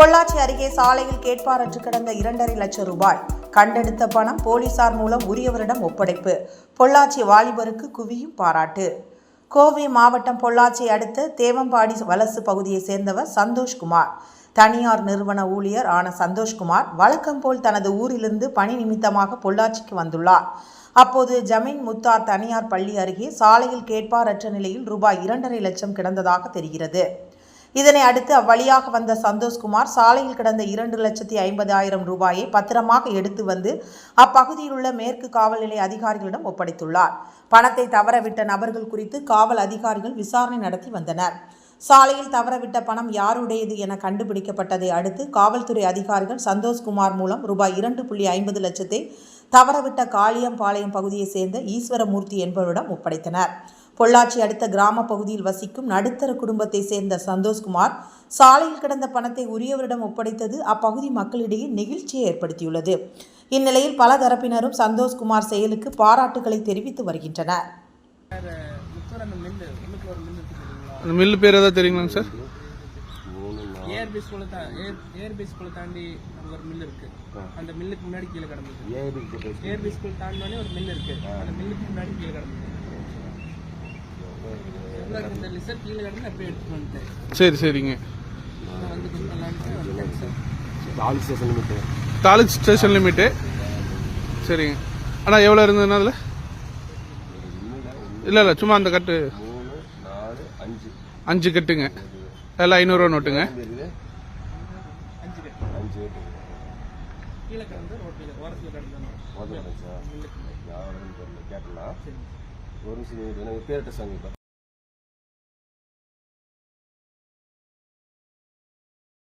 பொள்ளாச்சி அருகே சாலையில் கேட்பாரற்று கிடந்த இரண்டரை லட்சம் ரூபாய். கண்டெடுத்த பணம் போலீசார் மூலம் உரியவரிடம் ஒப்படைப்பு. பொள்ளாச்சி வாலிபருக்கு குவியும் பாராட்டு. கோவை மாவட்டம் பொள்ளாச்சி அடுத்த தேவம்பாடி வலசு பகுதியைச் சேர்ந்தவர் சந்தோஷ்குமார். தனியார் நிறுவன ஊழியர் ஆன சந்தோஷ்குமார் வழக்கம் போல் தனது ஊரிலிருந்து பணி நிமித்தமாக பொள்ளாச்சிக்கு வந்துள்ளார். அப்போது ஜமீன் முத்தார் தனியார் பள்ளி அருகே சாலையில் கேட்பாரற்ற நிலையில் ரூபாய் இரண்டரை லட்சம் கிடந்ததாக தெரிகிறது. இதனை அடுத்து அவ்வழியாக வந்த சந்தோஷ்குமார் சாலையில் கிடந்த இரண்டு லட்சத்தி ஐம்பதாயிரம் ரூபாயை பத்திரமாக எடுத்து வந்து அப்பகுதியில் உள்ள மேற்கு காவல் நிலைய அதிகாரிகளிடம் ஒப்படைத்துள்ளார். பணத்தை தவறவிட்ட நபர்கள் குறித்து காவல் அதிகாரிகள் விசாரணை நடத்தி வந்தனர். சாலையில் தவறவிட்ட பணம் யாருடையது என கண்டுபிடிக்கப்பட்டதை அடுத்து காவல்துறை அதிகாரிகள் சந்தோஷ்குமார் மூலம் ரூபாய் இரண்டு புள்ளி ஐம்பது லட்சத்தை தவறவிட்ட காளியம்பாளையம் பகுதியைச் சேர்ந்த ஈஸ்வரமூர்த்தி என்பவரிடம் ஒப்படைத்தனர். பொள்ளாச்சி அடுத்த கிராம பகுதியில் வசிக்கும் நடுத்தர குடும்பத்தை சேர்ந்த சந்தோஷ்குமார் சாலையில் கிடந்த பணத்தை உரியவரிடம் ஒப்படைத்தது அப்பகுதி மக்களிடையே நெகிழ்ச்சியை ஏற்படுத்தியுள்ளது. இந்நிலையில் பல தரப்பினரும் சந்தோஷ்குமார் செயலுக்கு பாராட்டுகளை தெரிவித்து வருகின்றனர். மில்லு பேர் ஏதாவது தெரியுங்களாங்க சார்? ஏஆர்பி ஸ்கூலை தா ஏஆர்பி ஸ்கூலை தாண்டி ஒரு மில்லு இருக்கு. அந்த மில்லுக்கு முன்னாடி கீழே கிடந்தது. ஏஆர்பி ஸ்கூல் தாண்டினோடனே ஒரு மில்லு இருக்கு. அந்த மில்லுக்கு முன்னாடி கீழே கிடந்தது. சரி சரிங்க. Taluk station limit. Taluk station limit. சரிங்க. அண்ணா எவ்வளோ இருந்ததுண்ணா அதில்? இல்லை இல்லை சும்மா அந்த கட்டு. அஞ்சு. அஞ்சு கட்டுங்க. எல்லாம் ஐநூறுரூவா நோட்டுங்க. கீழே கிடந்து ரோட்டில் ஓரத்தில் கிடந்தாங்க ஒரு சில யாரும் தெரியல ஒரு சாமி